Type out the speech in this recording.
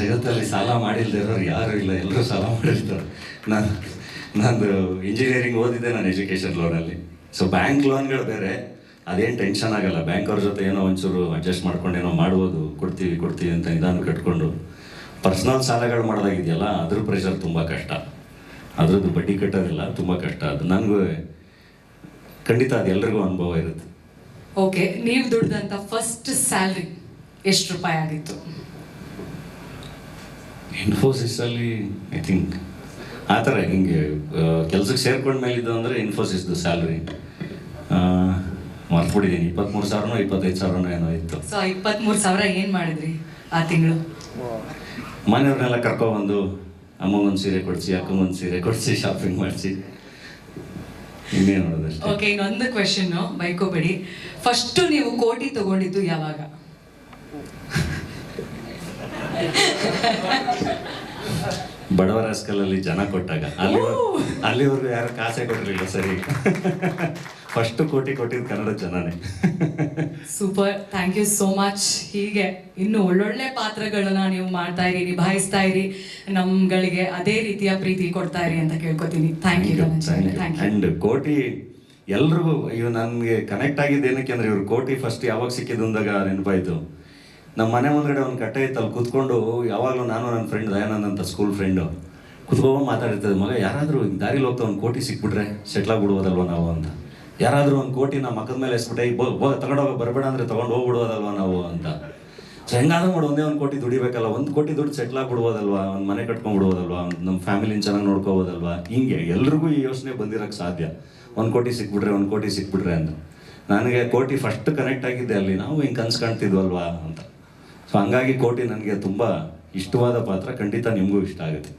ಜಗತ್ತಲ್ಲಿ ಸಾಲ ಮಾಡಿಲ್ದೇ ಇರೋರು ಯಾರು ಇಲ್ಲ ಎಲ್ಲರೂ ಸಾಲ ಮಾಡಿರ್ತಾರೆ. ನಾನು ನಂದು ಇಂಜಿನಿಯರಿಂಗ್ ಓದಿದ್ದೆ ನಾನು ಎಜುಕೇಷನ್ ಲೋನಲ್ಲಿ ಸೊ ಬ್ಯಾಂಕ್ ಲೋನ್ಗಳು ಬೇರೆ. ಅದೇನು ಟೆನ್ಷನ್ ಆಗಲ್ಲ. ಬ್ಯಾಂಕ್ ಅವ್ರ ಜೊತೆ ಏನೋ ಒಂಚೂರು ಅಡ್ಜಸ್ಟ್ ಮಾಡ್ಕೊಂಡು ಏನೋ ಮಾಡ್ಬೋದು. ಕೊಡ್ತೀವಿ ಕೊಡ್ತೀವಿ ಅಂತ ನಿಧಾನ ಕಟ್ಕೊಂಡು. ಪರ್ಸ್ನಲ್ ಸಾಲಗಳು ಮಾಡೋದಾಗಿದೆಯಲ್ಲ ಅದ್ರ ಪ್ರೆಷರ್ ತುಂಬ ಕಷ್ಟ. ಅದ್ರದ್ದು ಬಡ್ಡಿ ಕಟ್ಟೋದಿಲ್ಲ, ತುಂಬ ಕಷ್ಟ. ಅದು ನನಗೂ ಖಂಡಿತ ಅದು ಎಲ್ರಿಗೂ ಅನುಭವ ಇರುತ್ತೆ. ಓಕೆ ನೀವು ದುಡ್ದಂಥ ಫಸ್ಟ್ ಸ್ಯಾಲ್ರಿ ಎಷ್ಟು ರೂಪಾಯಿ ಆಗಿತ್ತು? ಇನ್ಫೋಸಿಸಲ್ಲಿ ಐ ಥಿಂಕ್ ಆ ಥರ ಹಿಂಗೆ ಕೆಲಸಕ್ಕೆ ಸೇರ್ಕೊಂಡ ಮೇಲಿದ್ದು ಅಂದರೆ ಇನ್ಫೋಸಿಸ್ದು ಸ್ಯಾಲ್ರಿ ಮರ್ತ್ಬಿಟ್ಟಿದ್ದೀನಿ ಇಪ್ಪತ್ತ್ಮೂರು ಸಾವಿರನೋ ಇಪ್ಪತ್ತೈದು ಸಾವಿರನೋ ಏನೋ ಇತ್ತು. ಸೊ ಇಪ್ಪತ್ತ್ಮೂರು ಸಾವಿರ ಏನು ಮಾಡಿದ್ರಿ ಆ ತಿಂಗಳು? ಮನೆಯವ್ರನ್ನೆಲ್ಲ ಕರ್ಕೊಬಂದು ಅಮ್ಮಗೊಂದು ಸೀರೆ ಕೊಡಿಸಿ ಅಕ್ಕಂಗೊಂದು ಸೀರೆ ಕೊಡಿಸಿ ಶಾಪಿಂಗ್ ಮಾಡಿಸಿ. ಇನ್ನೇನು ನೋಡೋದಷ್ಟೇ. ಓಕೆ ಇನ್ನೊಂದು ಕ್ವೆಶನ್ ಬೈಕೋಬೇಡಿ ಫಸ್ಟ್ ನೀವು ಕೋಟಿ ತಗೊಂಡಿದ್ದು ಯಾವಾಗ? ಬಡವರ ಸ್ಕಲಲ್ಲಿ ಜನ ಕೊಟ್ಟಾಗ. ಅಲ್ಲಿ ಅಲ್ಲಿವರೆಗೂ ಯಾರು ಕಾಸೆ ಕೊಟ್ಟಿರಲಿಲ್ಲ ಸರಿ. ಫಸ್ಟ್ ಕೋಟಿ ಕೊಟ್ಟಿದ್ದು ಕನ್ನಡ ಜನನೇ. Super thank you so much ಹೀಗೆ ಇನ್ನು ಒಳ್ಳೊಳ್ಳೆ ಪಾತ್ರಗಳನ್ನ ನೀವು ಮಾಡ್ತಾ ಇರಿ ನಿಭಾಯಿಸ್ತಾ ಇರಿ. ನಮ್ಗಳಿಗೆ ಅದೇ ರೀತಿಯ ಪ್ರೀತಿ ಕೊಡ್ತಾ ಇರಿ ಅಂತ ಕೇಳ್ಕೊತೀನಿ. Thank you thank you and ಕೋಟಿ ಎಲ್ರಿಗೂ ಇವ್ ನನ್ಗೆ ಕನೆಕ್ಟ್ ಆಗಿದ್ದು ಏನಕ್ಕೆ ಅಂದ್ರೆ ಇವ್ರು ಕೋಟಿ ಫಸ್ಟ್ ಯಾವಾಗ ಸಿಕ್ಕಿದ್ದು ಅಂದಾಗ ನೆನಪಾಯ್ತು. ನಮ್ಮ ಮನೆ ಮುಂದ್ಗಡೆ ಒಂದು ಕಟ್ಟೆ ಇತ್ತು, ಅಲ್ಲಿ ಕುತ್ಕೊಂಡು ಯಾವಾಗಲೂ ನಾನು ನನ್ನ ಫ್ರೆಂಡ್ ದಯಾನಂದ್ ಅಂತ ಸ್ಕೂಲ್ ಫ್ರೆಂಡು ಕುತ್ಕೊಂಡು ಮಾತಾಡಿರ್ತದೆ ಮಗ, ಯಾರಾದರೂ ದಾರಿಲಿ ಹೋಗ್ತಾ ಒಂದು ಕೋಟಿ ಸಿಕ್ಬಿಟ್ರೆ ಸೆಟ್ಲ್ ಆಗ್ಬಿಡ್ಬೋದಲ್ವ ನಾವು? ಅಂತ. ಯಾರಾದರೂ ಒಂದು ಕೋಟಿ ನಮ್ಮ ಮಕ್ಕದ ಮೇಲೆ ಎಸ್ಬಿಟ್ಟೆ ಈ ತಗೊಂಡೋಗ ಬರಬೇಡ ಅಂದರೆ ತೊಗೊಂಡು ಹೋಗ್ಬಿಡ್ಬೋದಲ್ವ ನಾವು? ಅಂತ. ಸೊ ಹೆಂಗಾದ್ರೂ ಮಾಡಿ, ಒಂದೇ ಒಂದು ಕೋಟಿ ದುಡಿಬೇಕಲ್ಲ, ಒಂದು ಕೋಟಿ ದುಡ್ಡು ಸೆಟ್ಲ್ ಆಗ್ಬಿಡ್ಬೋದಲ್ವಾ ಒಂದು ಮನೆ ಕಟ್ಕೊಂಡ್ಬಿಡ್ಬೋದಲ್ವಾ ನಮ್ಮ ಫ್ಯಾಮಿಲಿನ ಚೆನ್ನಾಗಿ ನೋಡ್ಕೋಬೋದಲ್ವಾ? ಹಿಂಗೆ ಎಲ್ರಿಗೂ ಈ ಯೋಚನೆ ಬಂದಿರೋಕ್ಕೆ ಸಾಧ್ಯ. ಒಂದು ಕೋಟಿ ಸಿಕ್ಬಿಟ್ರೆ, ಒಂದು ಕೋಟಿ ಸಿಕ್ಬಿಟ್ರೆ ಅಂತ. ನನಗೆ ಕೋಟಿ ಫಸ್ಟ್ ಕನೆಕ್ಟ್ ಆಗಿದ್ದೆ ಅಲ್ಲಿ, ನಾವು ಹಿಂಗೆ ಕನ್ಸು ಕಾಣ್ತಿದ್ವಲ್ವಾ ಅಂತ. ಸೊ ಹಂಗಾಗಿ ಕೋಟಿ ನನಗೆ ತುಂಬ ಇಷ್ಟವಾದ ಪಾತ್ರ ಖಂಡಿತ ನಿಮಗೂ ಇಷ್ಟ ಆಗುತ್ತೆ.